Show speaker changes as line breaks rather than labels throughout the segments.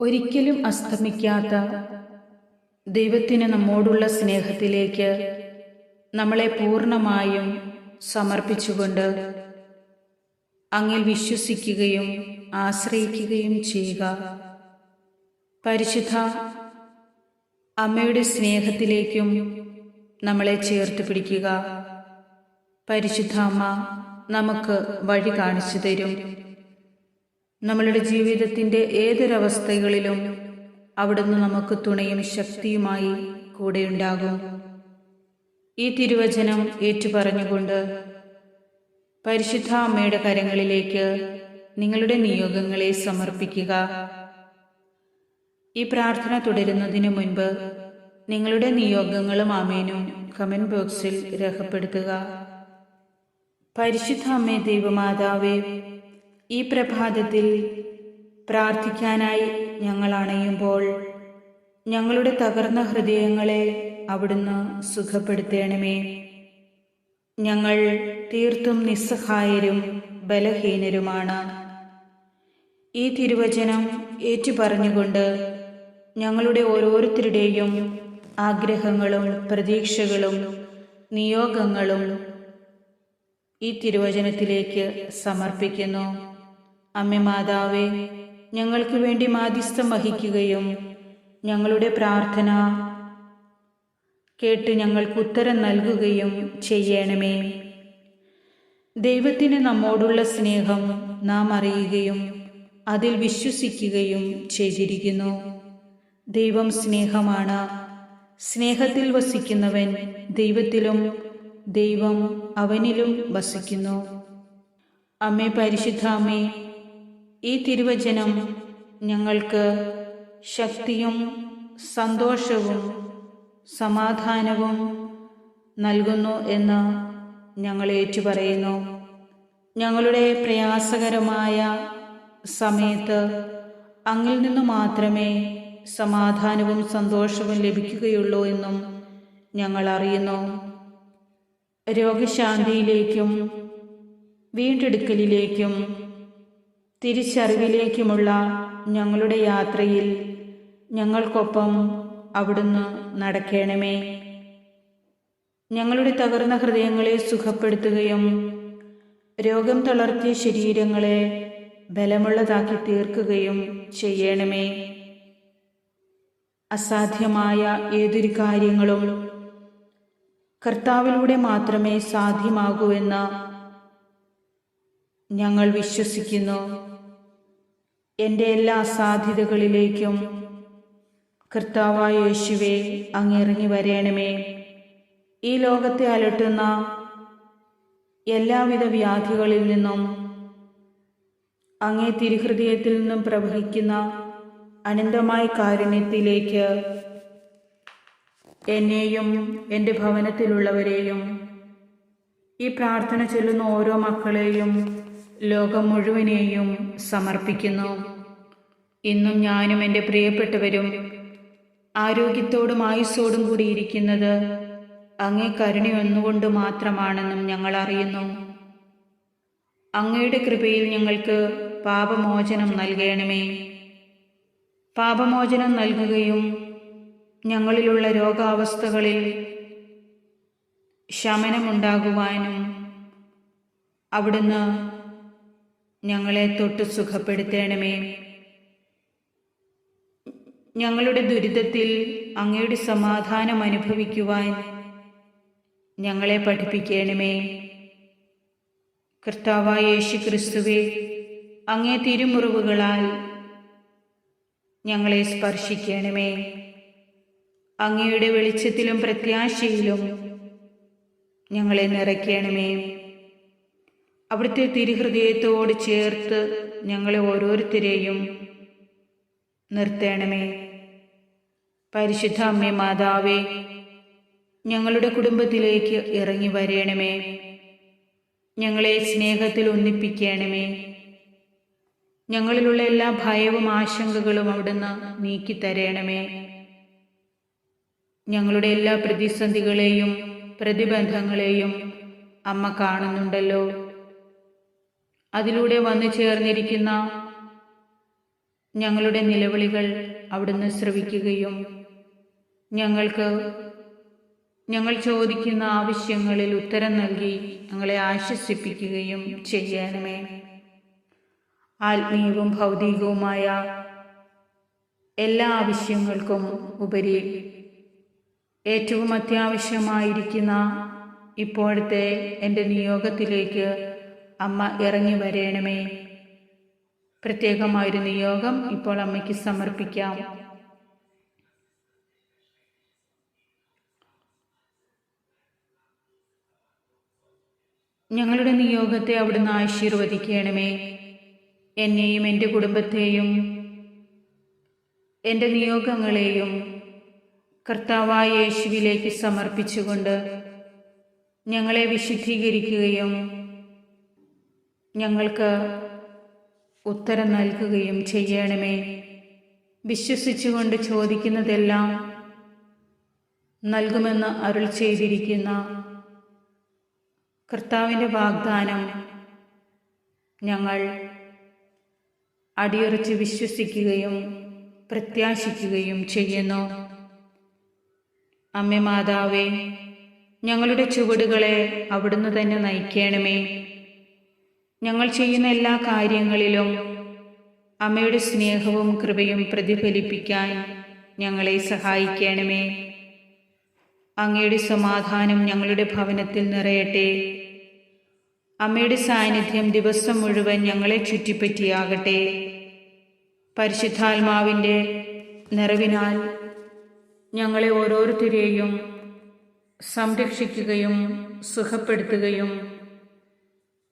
ഒരിക്കലും അസ്തമിക്കാത്ത ദൈവത്തിന് നമ്മോടുള്ള സ്നേഹത്തിലേക്ക് നമ്മളെ പൂർണമായും സമർപ്പിച്ചുകൊണ്ട് അങ്ങിൽ വിശ്വസിക്കുകയും ആശ്രയിക്കുകയും ചെയ്യുക. പരിശുദ്ധ അമ്മയുടെ സ്നേഹത്തിലേക്കും നമ്മളെ ചേർത്ത് പിടിക്കുക. പരിശുദ്ധ അമ്മ നമുക്ക് വഴി കാണിച്ചു തരും. നമ്മളുടെ ജീവിതത്തിന്റെ ഏതൊരവസ്ഥകളിലും അവിടുന്ന് നമുക്ക് തുണയും ശക്തിയുമായി കൂടെയുണ്ടാകും. ഈ തിരുവചനം ഏറ്റുപറഞ്ഞുകൊണ്ട് പരിശുദ്ധ അമ്മയുടെ കരങ്ങളിലേക്ക് നിങ്ങളുടെ നിയോഗങ്ങളെ സമർപ്പിക്കുക. ഈ പ്രാർത്ഥന തുടരുന്നതിന് മുൻപ് നിങ്ങളുടെ നിയോഗങ്ങളും ആമേനും കമന്റ് ബോക്സിൽ രേഖപ്പെടുത്തുക. പരിശുദ്ധ അമ്മേ ദൈവമാതാവേ ഈ പ്രഭാതത്തിൽ പ്രാർത്ഥിക്കാനായി ഞങ്ങൾ അണയുമ്പോൾ ഞങ്ങളുടെ തകർന്ന ഹൃദയങ്ങളെ അവിടുന്ന് സുഖപ്പെടുത്തേണമേ. ഞങ്ങൾ തീർത്തും നിസ്സഹായരും ബലഹീനരുമാണ്. ഈ തിരുവചനം ഏറ്റുപറഞ്ഞുകൊണ്ട് ഞങ്ങളുടെ ഓരോരുത്തരുടെയും ആഗ്രഹങ്ങളും പ്രതീക്ഷകളും നിയോഗങ്ങളും ഈ തിരുവചനത്തിലേക്ക് സമർപ്പിക്കുന്നു. അമ്മ മാതാവേ ഞങ്ങൾക്ക് വേണ്ടി മാധ്യസ്ഥം വഹിക്കുകയും ഞങ്ങളുടെ പ്രാർത്ഥന കേട്ട് ഞങ്ങൾക്ക് ഉത്തരം നൽകുകയും ചെയ്യണമേ. ദൈവത്തിന് നമ്മോടുള്ള സ്നേഹം നാം അറിയുകയും അതിൽ വിശ്വസിക്കുകയും ചെയ്തിരിക്കുന്നു. ദൈവം സ്നേഹമാണ്. സ്നേഹത്തിൽ വസിക്കുന്നവൻ ദൈവത്തിലും ദൈവം അവനിലും വസിക്കുന്നു. അമ്മേ പരിശുദ്ധ അമ്മേ ഈ തിരുവചനം ഞങ്ങൾക്ക് ശക്തിയും സന്തോഷവും സമാധാനവും നൽകുന്നു എന്ന് ഞങ്ങൾ ഏറ്റുപറയുന്നു. ഞങ്ങളുടെ പ്രയാസകരമായ സമയത്ത് അങ്ങിൽ നിന്ന് മാത്രമേ സമാധാനവും സന്തോഷവും ലഭിക്കുകയുള്ളൂ എന്നും ഞങ്ങൾ അറിയുന്നു. രോഗശാന്തിയിലേക്കും വീണ്ടെടുക്കലിലേക്കും തിരിച്ചറിവിലേക്കുമുള്ള ഞങ്ങളുടെ യാത്രയിൽ ഞങ്ങൾക്കൊപ്പം അവിടുന്ന് നടക്കണമേ. ഞങ്ങളുടെ തകർന്ന ഹൃദയങ്ങളെ സുഖപ്പെടുത്തുകയും രോഗം തളർത്തിയ ശരീരങ്ങളെ ബലമുള്ളതാക്കി തീർക്കുകയും ചെയ്യണമേ. അസാധ്യമായ ഏതൊരു കാര്യങ്ങളും കർത്താവിലൂടെ മാത്രമേ സാധ്യമാകൂ എന്ന് ഞങ്ങൾ വിശ്വസിക്കുന്നു. എന്റെ എല്ലാ സാധ്യതകളിലേക്കും കർത്താവായ യേശുവെ അങ്ങിറങ്ങി വരേണമേ. ഈ ലോകത്തെ അലട്ടുന്ന എല്ലാവിധ വ്യാധികളിൽ നിന്നും അങ്ങേ തിരുഹൃദയത്തിൽ നിന്നും പ്രവഹിക്കുന്ന അനന്തമായ കാരുണ്യത്തിലേക്ക് എന്നെയും എന്റെ ഭവനത്തിലുള്ളവരെയും ഈ പ്രാർത്ഥന ചൊല്ലുന്ന ഓരോ മക്കളെയും ലോകം മുഴുവനെയും സമർപ്പിക്കുന്നു. ഇന്നും ഞാനും എന്റെ പ്രിയപ്പെട്ടവരും ആരോഗ്യത്തോടും ആയുസ്സോടും കൂടി ഇരിക്കുന്നത് അങ്ങേ കരുണയൊന്നുകൊണ്ട് മാത്രമാണെന്നും ഞങ്ങൾ അറിയുന്നു. അങ്ങയുടെ കൃപയിൽ ഞങ്ങൾക്ക് പാപമോചനം നൽകണമേ. പാപമോചനം നൽകുകയും ഞങ്ങളിലുള്ള രോഗാവസ്ഥകളിൽ ശമനമുണ്ടാകുവാനും അവിടുന്ന് ഞങ്ങളെ തൊട്ട് സുഖപ്പെടുത്തണമേ. ഞങ്ങളുടെ ദുരിതത്തിൽ അങ്ങയുടെ സമാധാനം അനുഭവിക്കുവാൻ ഞങ്ങളെ പഠിപ്പിക്കണമേ. കർത്താവായ യേശു ക്രിസ്തുവെ അങ്ങേ തിരുമുറിവുകളാൽ ഞങ്ങളെ സ്പർശിക്കണമേ. അങ്ങയുടെ വെളിച്ചത്തിലും പ്രത്യാശയിലും ഞങ്ങളെ നിറയ്ക്കണമേ. അവിടുത്തെ തിരുഹൃദയത്തോട് ചേർത്ത് ഞങ്ങളെ ഓരോരുത്തരെയും നിർത്തേണമേ. പരിശുദ്ധ അമ്മേ മാതാവേ ഞങ്ങളുടെ കുടുംബത്തിലേക്ക് ഇറങ്ങി വരേണമേ. ഞങ്ങളെ സ്നേഹത്തിൽ ഒന്നിപ്പിക്കണമേ. ഞങ്ങളിലുള്ള എല്ലാ ഭയവും ആശങ്കകളും അവിടുന്ന് നീക്കിത്തരേണമേ ഞങ്ങളുടെ എല്ലാ പ്രതിസന്ധികളെയും പ്രതിബന്ധങ്ങളെയും അമ്മ കാണുന്നുണ്ടല്ലോ. അതിലൂടെ വന്നു ചേർന്നിരിക്കുന്ന ഞങ്ങളുടെ നിലവിളികൾ അവിടുന്ന് ശ്രവിക്കുകയും ഞങ്ങൾക്ക് ഞങ്ങൾ ചോദിക്കുന്ന ആവശ്യങ്ങളിൽ ഉത്തരം നൽകി ഞങ്ങളെ ആശ്വസിപ്പിക്കുകയും ചെയ്യണമേ ആത്മീയവും ഭൗതികവുമായ എല്ലാ ആവശ്യങ്ങൾക്കും ഉപരി ഏറ്റവും അത്യാവശ്യമായിരിക്കുന്ന ഇപ്പോഴത്തെ എന്റെ നിയോഗത്തിലേക്ക് അമ്മ ഇറങ്ങി വരേണമേ. പ്രത്യേകമായൊരു നിയോഗം ഇപ്പോൾ അമ്മയ്ക്ക് സമർപ്പിക്കാം. ഞങ്ങളുടെ നിയോഗത്തെ അവിടുന്ന് ആശീർവദിക്കണമേ. എന്നെയും എന്റെ കുടുംബത്തെയും എന്റെ നിയോഗങ്ങളെയും കർത്താവായ യേശുവിലേക്ക് സമർപ്പിച്ചുകൊണ്ട് ഞങ്ങളെ വിശുദ്ധീകരിക്കുകയും ഞങ്ങൾക്ക് ഉത്തരം നൽകുകയും ചെയ്യണമേ. വിശ്വസിച്ചുകൊണ്ട് ചോദിക്കുന്നതെല്ലാം നൽകുമെന്ന് അരുൾ ചെയ്തിരിക്കുന്ന കർത്താവിന്റെ വാഗ്ദാനം ഞങ്ങൾ അടിയുറച്ച് വിശ്വസിക്കുകയും പ്രത്യാശിക്കുകയും ചെയ്യുന്നു. അമ്മ മാതാവേ ഞങ്ങളുടെ ചുവടുകളെ അവിടുന്ന് തന്നെ നയിക്കണമേ. ഞങ്ങൾ ചെയ്യുന്ന എല്ലാ കാര്യങ്ങളിലും അമ്മയുടെ സ്നേഹവും കൃപയും പ്രതിഫലിപ്പിക്കാൻ ഞങ്ങളെ സഹായിക്കണമേ. അങ്ങയുടെ സമാധാനം ഞങ്ങളുടെ ഭവനത്തിൽ നിറയട്ടെ. അമ്മയുടെ സാന്നിധ്യം ദിവസം മുഴുവൻ ഞങ്ങളെ ചുറ്റിപ്പറ്റിയാകട്ടെ. പരിശുദ്ധാത്മാവിന്റെ നിറവിനാൽ ഞങ്ങളെ ഓരോരുത്തരെയും സംരക്ഷിക്കുകയും സുഖപ്പെടുത്തുകയും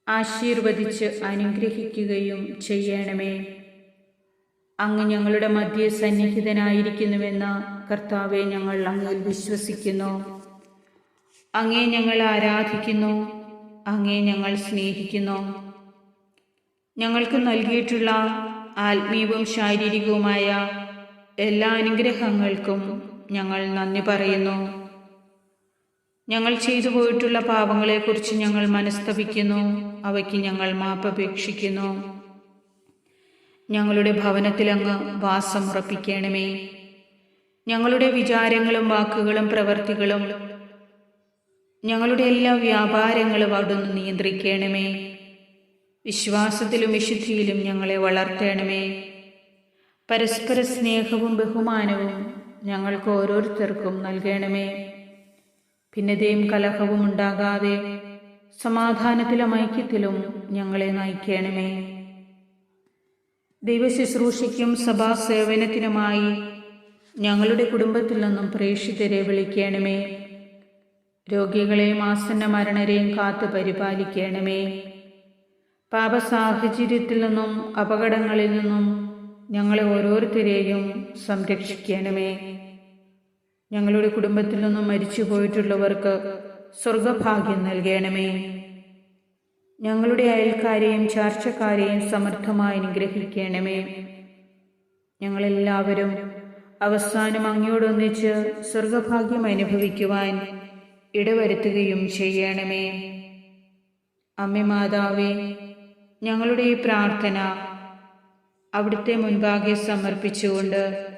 ആശീർവദിച്ച് അനുഗ്രഹിക്കുകയും ചെയ്യണമേ. അങ്ങ് ഞങ്ങളുടെ മധ്യ സന്നിഹിതനായിരിക്കുന്നുവെന്ന് കർത്താവെ ഞങ്ങൾ അങ്ങിൽ വിശ്വസിക്കുന്നു. അങ്ങേ ഞങ്ങൾ ആരാധിക്കുന്നു. അങ്ങേ ഞങ്ങൾ സ്നേഹിക്കുന്നു. ഞങ്ങൾക്ക് നൽകിയിട്ടുള്ള ആത്മീയവും ശാരീരികവുമായ എല്ലാ അനുഗ്രഹങ്ങൾക്കും ഞങ്ങൾ നന്ദി പറയുന്നു. ഞങ്ങൾ ചെയ്തു പോയിട്ടുള്ള പാപങ്ങളെക്കുറിച്ച് ഞങ്ങൾ മനസ്തപിക്കുന്നു. അവയ്ക്ക് ഞങ്ങൾ മാപ്പപേക്ഷിക്കുന്നു. ഞങ്ങളുടെ ഭവനത്തിൽ അങ്ങ് വാസം ഉറപ്പിക്കണമേ. ഞങ്ങളുടെ വിചാരങ്ങളും വാക്കുകളും പ്രവർത്തികളും ഞങ്ങളുടെ എല്ലാ വ്യാപാരങ്ങളും അവിടുന്ന് നിയന്ത്രിക്കണമേ. വിശ്വാസത്തിലും വിശുദ്ധിയിലും ഞങ്ങളെ വളർത്തണമേ. പരസ്പര സ്നേഹവും ബഹുമാനവും ഞങ്ങൾക്ക് ഓരോരുത്തർക്കും നൽകണമേ. ഭിന്നതയും കലഹവും ഉണ്ടാകാതെ സമാധാനത്തിലും ഐക്യത്തിലും ഞങ്ങളെ നയിക്കണമേ. ദൈവശുശ്രൂഷയ്ക്കും സഭാസേവനത്തിനുമായി ഞങ്ങളുടെ കുടുംബത്തിൽ നിന്നും പ്രേക്ഷിതരെ വിളിക്കണമേ. രോഗികളെയും ആസന്ന മരണരെയും കാത്തു പരിപാലിക്കണമേ. പാപസാഹചര്യത്തിൽ നിന്നും അപകടങ്ങളിൽ നിന്നും ഞങ്ങളെ ഓരോരുത്തരെയും സംരക്ഷിക്കണമേ. ഞങ്ങളുടെ കുടുംബത്തിൽ നിന്നും മരിച്ചു പോയിട്ടുള്ളവർക്ക് സ്വർഗഭാഗ്യം നൽകണമേ. ഞങ്ങളുടെ അയൽക്കാരെയും ചാർച്ചക്കാരെയും സമർത്ഥമായി അനുഗ്രഹിക്കണമേ. ഞങ്ങളെല്ലാവരും അവസാനം അങ്ങയോടൊന്നിച്ച് സ്വർഗഭാഗ്യം അനുഭവിക്കുവാൻ ഇടവരുത്തുകയും ചെയ്യണമേ. അമ്മ മാതാവേ ഞങ്ങളുടെ ഈ പ്രാർത്ഥന അവിടുത്തെ മുൻപാകെ സമർപ്പിച്ചുകൊണ്ട്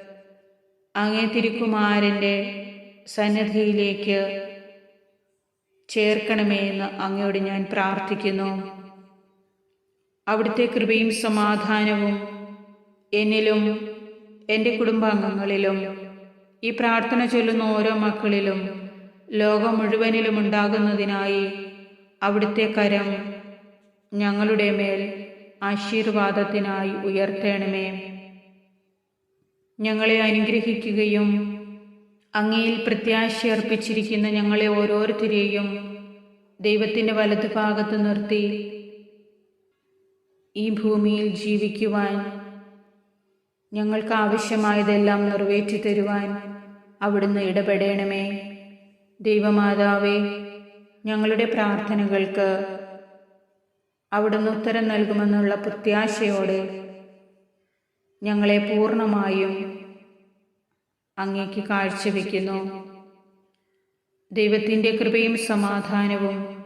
അങ്ങേ തിരുക്കുമാരന്റെ സന്നദ്ധിയിലേക്ക് ചേർക്കണമേ എന്ന് അങ്ങയോട് ഞാൻ പ്രാർത്ഥിക്കുന്നു. അവിടുത്തെ കൃപയും സമാധാനവും എന്നിലും എന്റെ കുടുംബാംഗങ്ങളിലും ഈ പ്രാർത്ഥന ചൊല്ലുന്ന ഓരോ മക്കളിലും ലോകം മുഴുവനിലും ഉണ്ടാകുന്നതിനായി അവിടുത്തെ കരം ഞങ്ങളുടെ മേൽ ആശീർവാദത്തിനായി ഉയർത്തണമേ. ഞങ്ങളെ അനുഗ്രഹിക്കുകയും അങ്ങയിൽ പ്രത്യാശ അർപ്പിച്ചിരിക്കുന്ന ഞങ്ങളെ ഓരോരുത്തരെയും ദൈവത്തിന്റെ വലതു ഭാഗത്ത് നിർത്തി ഈ ഭൂമിയിൽ ജീവിക്കുവാൻ ഞങ്ങൾക്ക് ആവശ്യമായതെല്ലാം നിറവേറ്റി തരുവാൻ അവിടുന്ന് ഇടപെടണമേ. ദൈവമാതാവേ ഞങ്ങളുടെ പ്രാർത്ഥനകൾക്ക് അവിടുന്ന് ഉത്തരം നൽകുമെന്നുള്ള പ്രത്യാശയോടെ ഞങ്ങളെ പൂർണമായും അങ്ങേക്ക് കാഴ്ചവെക്കുന്നു. ദൈവത്തിന്റെ കൃപയും സമാധാനവും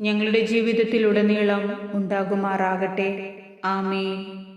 ഞങ്ങളുടെ ജീവിതത്തിലുടനീളം ഉണ്ടാകുമാറാകട്ടെ. ആമേ